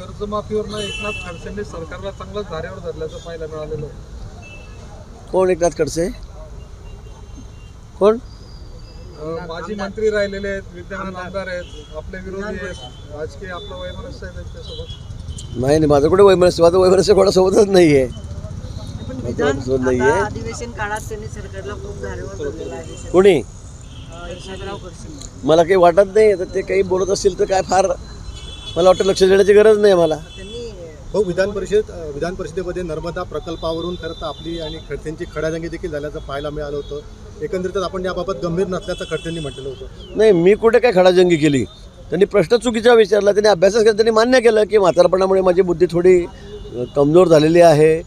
कर्जमाफीवरनं एकनाथ खडसेंनी सरकारला चांगलं धारेवर धरल्याचं पाहायला मिळालेलं आहे. कोण एकनाथ खडसे? कोण? अं, माजी मंत्री राहिलेले आहेत विद्यमान आमदार आहेत आपले विरोधी आहेत. राजकीय आपलं वैमनस्य आहे त्यांच्यासोबत नाही नाही माझं कुठे वैमनस्य? माझं वैमनस्य कोणासोबतच नाही आहे पण नाहीये. आता अधिवेशन काळात त्यांनी सरकारला खूप धारेवर धरलेलं आहे. कोणी? अं, यशवंतराव खडसे. मला काही वाटत नाही तर ते काही बोलत असतील तर काय फार मला वाटतं लक्ष देण्याची गरज नाही मला. त्यांनी भाऊ विधान परिषद विधान परिषदेमध्ये नर्मदा प्रकल्पावरून खरं तर आपली आणि खडसेंची खडाजंगी देखील झाल्याचं पाहायला मिळालं होतं. एकंदरीतच आपण याबाबत गंभीर नसल्याचं खडसेंनी म्हटलेलं होतं. नाही मी कुठे काय खडाजंगी केली? त्यांनी प्रश्न चुकीचा विचारला त्यांनी अभ्यासच केला त्यांनी मान्य केलं की म्हातारपणामुळे माझी बुद्धी थोडी कमजोर झालेली आहे.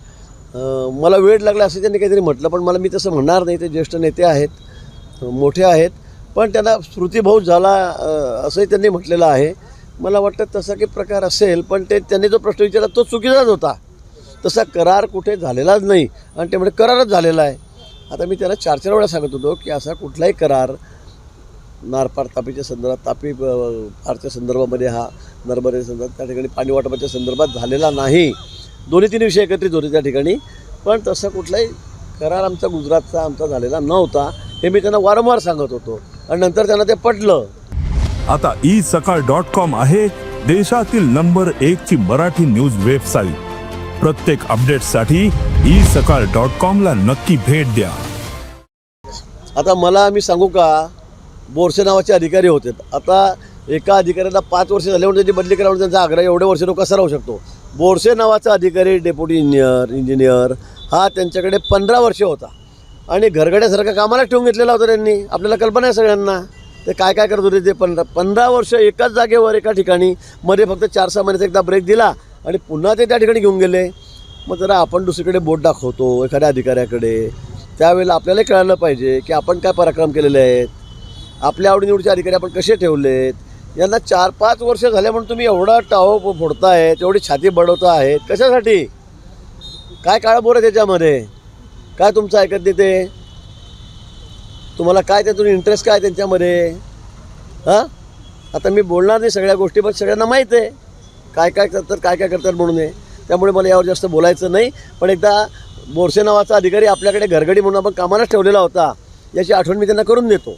मला वेळ लागला असं त्यांनी काहीतरी म्हटलं पण मला मी तसं म्हणणार नाही ते ज्येष्ठ नेते आहेत मोठे आहेत. पण त्यांना स्मृतिभाऊ झाला असंही त्यांनी म्हटलेलं आहे. मला वाटतं तसा काही प्रकार असेल पण ते त्यांनी जो प्रश्न विचारला तो चुकीचाच होता. तसा करार कुठे झालेलाच नाही. आणि ते म्हणजे करारच झालेला आहे. आता मी त्याला चार चार वेळा सांगत होतो की असा कुठलाही करार नारपार तापीच्या संदर्भात तापी फारच्या पारच्या संदर्भामध्ये हा नर्मदे संदर्भात त्या ठिकाणी पाणी वाटपाच्या संदर्भात झालेला नाही. दोन्ही तीन विषय एकत्रित होते त्या ठिकाणी. पण तसा कुठलाही करार आमचा गुजरातचा आमचा झालेला नव्हता हे मी त्यांना वारंवार सांगत होतो. आणि नंतर त्यांना ते पटलं. आता ई सकाळ डॉट कॉम आहे देशातील नंबर एक ची मराठी न्यूज वेबसाईट. प्रत्येक अपडेटसाठी ई सकाळ डॉट कॉम ला नक्की भेट द्या. आता मला मी सांगू का बोरसे नावाचे अधिकारी होते. आता एका अधिकाऱ्याला पाच वर्ष झाले म्हणून त्याची बदली करावं त्यांचा आग्रह एवढे वर्ष तो कसा राहू शकतो? बोरसे नावाचा अधिकारी डेप्युटी इंजिनियर इंजिनियर हा त्यांच्याकडे पंधरा वर्ष होता. आणि घरगड्यासारखं कामाला ठेवून घेतलेला होता त्यांनी. आपल्याला कल्पना आहे सगळ्यांना. ते काय काय करत होते ते पंधरा पंधरा वर्ष एकाच जागेवर एका ठिकाणी. मध्ये फक्त चार सहा महिन्याचा एकदा ब्रेक दिला आणि पुन्हा ते त्या ठिकाणी घेऊन गेले. मग जरा आपण दुसरीकडे बोट दाखवतो एखाद्या अधिकाऱ्याकडे. त्यावेळेला आपल्यालाही कळालं पाहिजे की आपण काय पराक्रम केलेले आहेत. आपल्या आवडीनिवडीचे अधिकारी आपण कसे ठेवलेत? यांना चार पाच वर्ष झाले म्हणून तुम्ही एवढा टाहो फोडतायत एवढी छाती बडवता आहेत. कशासाठी? काय काळाबोर आहे त्याच्यामध्ये? काय तुमचं ऐकत नाही ते? तुम्हाला काय त्यातून इंटरेस्ट काय त्यांच्यामध्ये? हां? आता मी बोलणार नाही सगळ्या गोष्टी पण सगळ्यांना माहीत आहे. काय काय करतात काय काय करतात म्हणून हे त्यामुळे मला यावर जास्त बोलायचं नाही. पण एकदा बोरसे नावाचा अधिकारी आपल्याकडे घरगडी म्हणून आपण कामालाच ठेवलेला होता. याची आठवण मी त्यांना करून देतो.